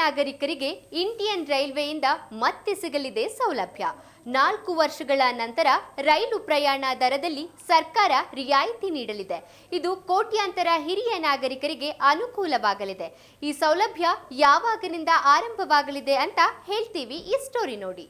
ನಾಗರಿಕರಿಗೆ ಇಂಡಿಯನ್ ರೈಲ್ವೆಯಿಂದ ಮತ್ತೆ ಸಿಗಲಿದೆ ಸೌಲಭ್ಯ. ನಾಲ್ಕು ವರ್ಷಗಳ ನಂತರ ರೈಲು ಪ್ರಯಾಣ ದರದಲ್ಲಿ ಸರ್ಕಾರ ರಿಯಾಯಿತಿ ನೀಡಲಿದೆ. ಇದು ಕೋಟ್ಯಾಂತರ ಹಿರಿಯ ನಾಗರಿಕರಿಗೆ ಅನುಕೂಲವಾಗಲಿದೆ. ಈ ಸೌಲಭ್ಯ ಯಾವಾಗಿನಿಂದ ಆರಂಭವಾಗಲಿದೆ ಅಂತ ಹೇಳ್ತೀವಿ ಈ ಸ್ಟೋರಿ ನೋಡಿ.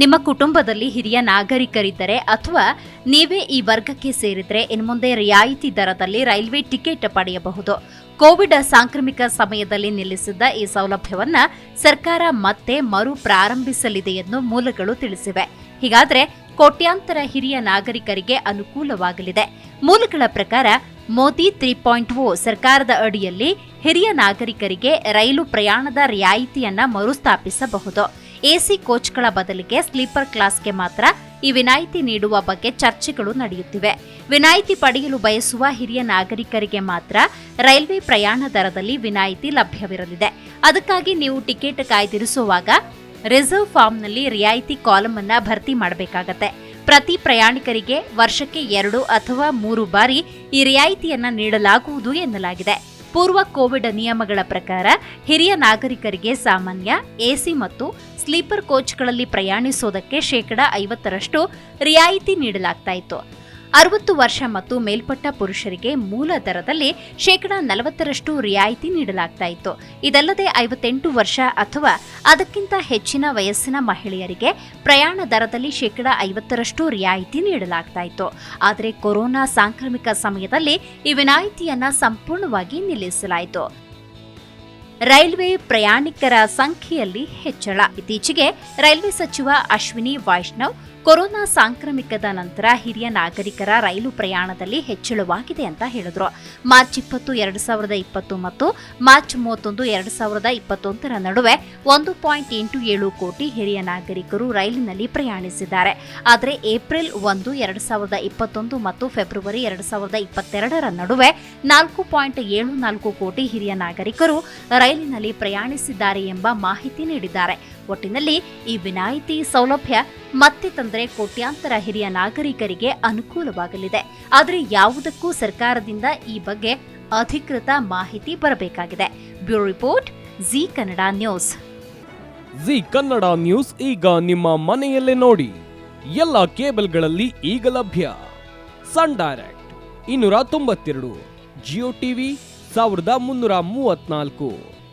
ನಿಮ್ಮ ಕುಟುಂಬದಲ್ಲಿ ಹಿರಿಯ ನಾಗರಿಕರಿದ್ದರೆ ಅಥವಾ ನೀವೇ ಈ ವರ್ಗಕ್ಕೆ ಸೇರಿದರೆ ಇನ್ಮುಂದೆ ರಿಯಾಯಿತಿ ದರದಲ್ಲಿ ರೈಲ್ವೆ ಟಿಕೆಟ್ ಪಡೆಯಬಹುದು. ಕೋವಿಡ್ ಸಾಂಕ್ರಾಮಿಕ ಸಮಯದಲ್ಲಿ ನಿಲ್ಲಿಸಿದ್ದ ಈ ಸೌಲಭ್ಯವನ್ನ ಸರ್ಕಾರ ಮತ್ತೆ ಮರು ಪ್ರಾರಂಭಿಸಲಿದೆ ಎಂದು ಮೂಲಗಳು ತಿಳಿಸಿವೆ. ಹೀಗಾದರೆ ಕೋಟ್ಯಾಂತರ ಹಿರಿಯ ನಾಗರಿಕರಿಗೆ ಅನುಕೂಲವಾಗಲಿದೆ. ಮೂಲಗಳ ಪ್ರಕಾರ ಮೋದಿ ತ್ರೀ ಪಾಯಿಂಟ್ ಓ ಸರ್ಕಾರದ ಅಡಿಯಲ್ಲಿ ಹಿರಿಯ ನಾಗರಿಕರಿಗೆ ರೈಲು ಪ್ರಯಾಣದ ರಿಯಾಯಿತಿಯನ್ನ ಮರುಸ್ಥಾಪಿಸಬಹುದು. ಎಸಿ ಕೋಚ್ಗಳ ಬದಲಿಗೆ ಸ್ಲೀಪರ್ ಕ್ಲಾಸ್ಗೆ ಮಾತ್ರ ಈ ವಿನಾಯಿತಿ ನೀಡುವ ಬಗ್ಗೆ ಚರ್ಚೆಗಳು ನಡೆಯುತ್ತಿವೆ. ವಿನಾಯಿತಿ ಪಡೆಯಲು ಬಯಸುವ ಹಿರಿಯ ನಾಗರಿಕರಿಗೆ ಮಾತ್ರ ರೈಲ್ವೆ ಪ್ರಯಾಣ ದರದಲ್ಲಿ ವಿನಾಯಿತಿ ಲಭ್ಯವಿರಲಿದೆ. ಅದಕ್ಕಾಗಿ ನೀವು ಟಿಕೆಟ್ ಕಾಯ್ದಿರಿಸುವಾಗ ರಿಸರ್ವ್ ಫಾರ್ಮ್ನಲ್ಲಿ ರಿಯಾಯಿತಿ ಕಾಲಮ್ ಅನ್ನ ಭರ್ತಿ ಮಾಡಬೇಕಾಗತ್ತೆ. ಪ್ರತಿ ಪ್ರಯಾಣಿಕರಿಗೆ ವರ್ಷಕ್ಕೆ ಎರಡು ಅಥವಾ ಮೂರು ಬಾರಿ ಈ ರಿಯಾಯಿತಿಯನ್ನ ನೀಡಲಾಗುವುದು ಎನ್ನಲಾಗಿದೆ. ಪೂರ್ವ ಕೋವಿಡ್ ನಿಯಮಗಳ ಪ್ರಕಾರ ಹಿರಿಯ ನಾಗರಿಕರಿಗೆ ಸಾಮಾನ್ಯ ಎಸಿ ಮತ್ತು ಸ್ಲೀಪರ್ ಕೋಚ್ಗಳಲ್ಲಿ ಪ್ರಯಾಣಿಸೋದಕ್ಕೆ ಶೇಕಡ ಐವತ್ತರಷ್ಟು ರಿಯಾಯಿತಿ ನೀಡಲಾಗ್ತಾ ಇತ್ತು ಅರವತ್ತು ವರ್ಷ ಮತ್ತು ಮೇಲ್ಪಟ್ಟ ಪುರುಷರಿಗೆ ಮೂಲ ದರದಲ್ಲಿ ಶೇಕಡ ನಲವತ್ತರಷ್ಟು ರಿಯಾಯಿತಿ ನೀಡಲಾಗ್ತಾ ಇತ್ತು ಇದಲ್ಲದೆ ಐವತ್ತೆಂಟು ವರ್ಷ ಅಥವಾ ಅದಕ್ಕಿಂತ ಹೆಚ್ಚಿನ ವಯಸ್ಸಿನ ಮಹಿಳೆಯರಿಗೆ ಪ್ರಯಾಣ ದರದಲ್ಲಿ ಶೇಕಡ ಐವತ್ತರಷ್ಟು ರಿಯಾಯಿತಿ ನೀಡಲಾಗ್ತಾ ಇತ್ತು ಆದರೆ ಕೊರೋನಾ ಸಾಂಕ್ರಾಮಿಕ ಸಮಯದಲ್ಲಿ ಈ ವಿನಾಯಿತಿಯನ್ನು ಸಂಪೂರ್ಣವಾಗಿ ನಿಲ್ಲಿಸಲಾಯಿತು. ರೈಲ್ವೆ ಪ್ರಯಾಣಿಕರ ಸಂಖ್ಯೆಯಲ್ಲಿ ಹೆಚ್ಚಳ. ಇತ್ತೀಚೆಗೆ ರೈಲ್ವೆ ಸಚಿವ ಅಶ್ವಿನಿ ವೈಷ್ಣವ್ ಕೊರೋನಾ ಸಾಂಕ್ರಾಮಿಕದ ನಂತರ ಹಿರಿಯ ನಾಗರಿಕರ ರೈಲು ಪ್ರಯಾಣದಲ್ಲಿ ಹೆಚ್ಚಳವಾಗಿದೆ ಅಂತ ಹೇಳಿದ್ರು. ಮಾರ್ಚ್ ಇಪ್ಪತ್ತು, ಎರಡು ಸಾವಿರದ ಇಪ್ಪತ್ತು ಮತ್ತು ಮಾರ್ಚ್ ಮೂವತ್ತೊಂದು, ಎರಡು ಸಾವಿರದ ಇಪ್ಪತ್ತೊಂದರ ನಡುವೆ ಒಂದು ಪಾಯಿಂಟ್ ಎಂಟು ಏಳು ಕೋಟಿ ಹಿರಿಯ ನಾಗರಿಕರು ರೈಲಿನಲ್ಲಿ ಪ್ರಯಾಣಿಸಿದ್ದಾರೆ. ಆದರೆ ಏಪ್ರಿಲ್ ಒಂದು, ಎರಡು ಸಾವಿರದ ಇಪ್ಪತ್ತೊಂದು ಮತ್ತು ಫೆಬ್ರವರಿ ಎರಡು ಸಾವಿರದ ಇಪ್ಪತ್ತೆರಡರ ನಡುವೆ ನಾಲ್ಕು ಪಾಯಿಂಟ್ ಏಳು ನಾಲ್ಕು ಕೋಟಿ ಹಿರಿಯ ನಾಗರಿಕರು ರೈಲಿನಲ್ಲಿ ಪ್ರಯಾಣಿಸಿದ್ದಾರೆ ಎಂಬ ಮಾಹಿತಿ ನೀಡಿದ್ದಾರೆ. ಒಟ್ಟಿನಲ್ಲಿ ಈ ವಿನಾಯಿತಿ ಸೌಲಭ್ಯ ಮತ್ತೆ ತಂದರೆ ಕೋಟ್ಯಾಂತರ ಹಿರಿಯ ನಾಗರಿಕರಿಗೆ ಅನುಕೂಲವಾಗಲಿದೆ. ಆದರೆ ಯಾವುದಕ್ಕೂ ಸರ್ಕಾರದಿಂದ ಈ ಬಗ್ಗೆ ಅಧಿಕೃತ ಮಾಹಿತಿ ಬರಬೇಕಾಗಿದೆ. Bureau report, Zee Kannada news. Zee Kannada news ಈಗ ನಿಮ್ಮ ಮನೆಯಲ್ಲೇ ನೋಡಿ. ಎಲ್ಲ ಕೇಬಲ್ಗಳಲ್ಲಿ ಈಗ ಲಭ್ಯ. ಸನ್ ಡೈರೆಕ್ಟ್ ಇನ್ನೂರ ತೊಂಬತ್ತೆರಡು, ಜಿಯೋ ಟಿವಿ ಸಾವಿರದ ಮುನ್ನೂರ ಮೂವತ್ನಾಲ್ಕು